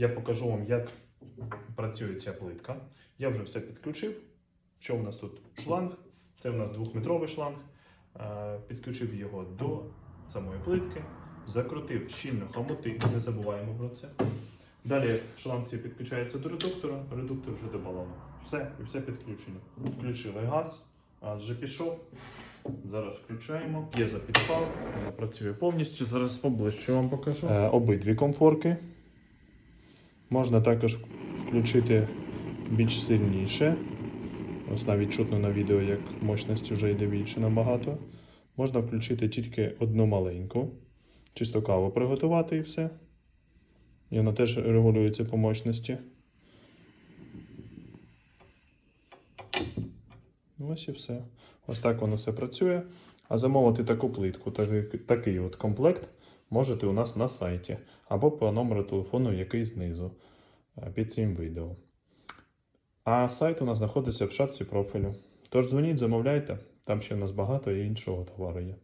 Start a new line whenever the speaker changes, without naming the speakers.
я покажу вам, як працює ця плитка. Я вже все підключив. Що у нас тут? Шланг. Це у нас двохметровий шланг. Е, Підключив його до самої плитки, закрутив щільно хомути, не забуваємо про це. Далі шланг цей підключається до редуктора, редуктор вже до балону. Все, і все підключено. Включили газ, газ вже пішов. Зараз включаємо. Є запідпал, працює повністю. Зараз поближче вам покажу. Е, обидві комфорки. Можна також включити більш сильніше. Ось навіть чутно на відео, як мощність вже йде більше набагато. Можна включити тільки одну маленьку. Чисто каву приготувати і все. І вона теж регулюється по мощності. Ось і все. Ось так воно все працює. А замовити таку плитку, такий, от комплект можете у нас на сайті або по номеру телефону, який знизу е, під цим відео. А сайт у нас знаходиться в шапці профілю. Тож дзвоніть, замовляйте, там ще в нас багато іншого товару є.